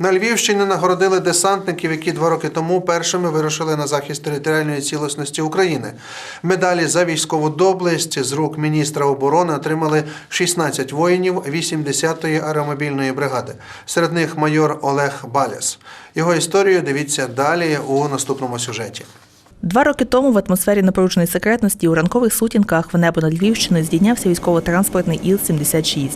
На Львівщині нагородили десантників, які два роки тому першими вирушили на захист територіальної цілісності України. Медалі за військову доблесть з рук міністра оборони отримали 16 воїнів 80-ї аеромобільної бригади. Серед них майор Олег Баляс. Його історію дивіться далі у наступному сюжеті. Два роки тому в атмосфері напруженої секретності у ранкових сутінках в небо над Львівщиною здійнявся військово-транспортний Іл-76.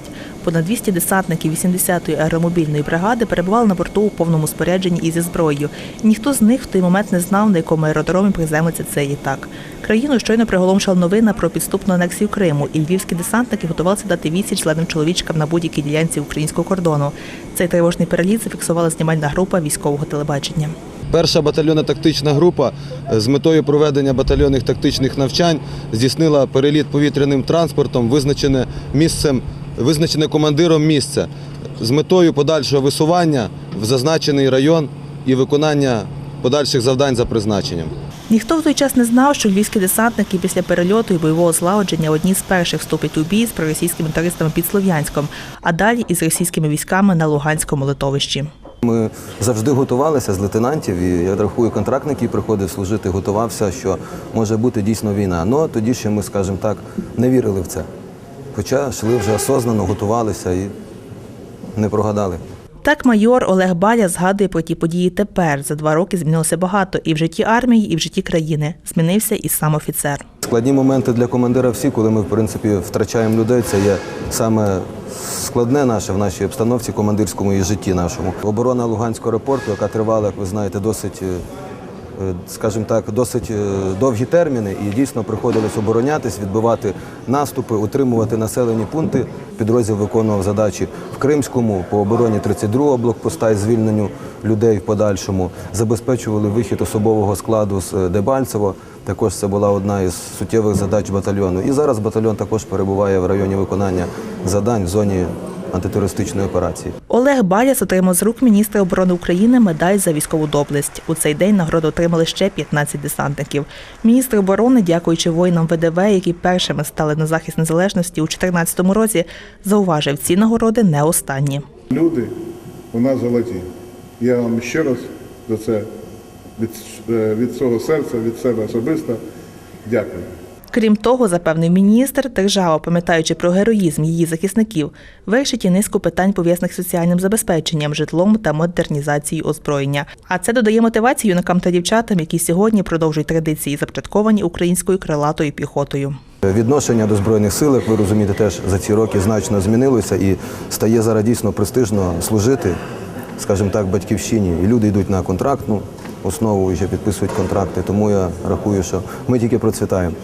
Понад 200 десантників 80-ї аеромобільної бригади перебували на борту у повному спорядженні і зі зброєю. Ніхто з них в той момент не знав, на якому аеродромі приземлиться цей літак. Країну щойно приголомшила новина про підступну анексію Криму, і львівські десантники готувалися дати відсіч зеленим чоловічкам на будь-якій ділянці українського кордону. Цей тривожний переліт зафіксувала знімальна група військового телебачення. Перша батальйонна тактична група е, з метою проведення батальйонних тактичних навчань здійснила переліт повітряним транспортом, визначене місцем, визначене командиром місце з метою подальшого висування в зазначений район і виконання подальших завдань за призначенням. Ніхто в той час не знав, що львівські десантники після перельоту і бойового злагодження одні з перших вступять у бій з проросійськими туристами під Слов'янськом, а далі із російськими військами на Луганському литовищі. Ми завжди готувалися з лейтенантів, і я рахую, контрактник, який приходив служити, готувався, що може бути дійсно війна. Ну тоді ще ми, скажімо так, не вірили в це. Хоча йшли вже осознано, готувалися і не прогадали. Так майор Олег Баля згадує про ті події тепер. За два роки змінилося багато і в житті армії, і в житті країни. Змінився і сам офіцер. Складні моменти для командира всі, коли ми в принципі втрачаємо людей. Це є саме складне наше в нашій обстановці, командирському і житті нашому. Оборона Луганського аеропорту, яка тривала, як ви знаєте, досить. Е, Скажімо так, досить е, довгі терміни, і дійсно приходилось оборонятись, відбивати наступи, утримувати населені пункти. Підрозділ виконував задачі в Кримському по обороні 32-го блокпоста і звільненню людей в подальшому. Забезпечували вихід особового складу з е, Дебальцево. Також це була одна із суттєвих задач батальйону. І зараз батальйон також перебуває в районі виконання завдань в зоні антитерористичної операції. Олег Баляс отримав з рук міністра оборони України медаль за військову доблесть. У цей день нагороду отримали ще 15 десантників. Міністр оборони, дякуючи воїнам ВДВ, які першими стали на захист незалежності у 2014 році, зауважив, ці нагороди не останні. Люди у нас золоті. Я вам ще раз за це від, е, від свого серця, від себе особисто дякую. Крім того, запевнив міністр, держава, пам'ятаючи про героїзм її захисників, вирішить і низку питань пов'язаних з соціальним забезпеченням, житлом та модернізацією озброєння. А це додає мотивацію юнакам та дівчатам, які сьогодні продовжують традиції, започатковані українською крилатою піхотою. Відношення до збройних сил, як ви розумієте, теж за ці роки значно змінилося і стає зараз дійсно престижно служити, скажімо так, батьківщині. І люди йдуть на контрактну основу і ще підписують контракти. Тому я рахую, що ми тільки процвітаємо.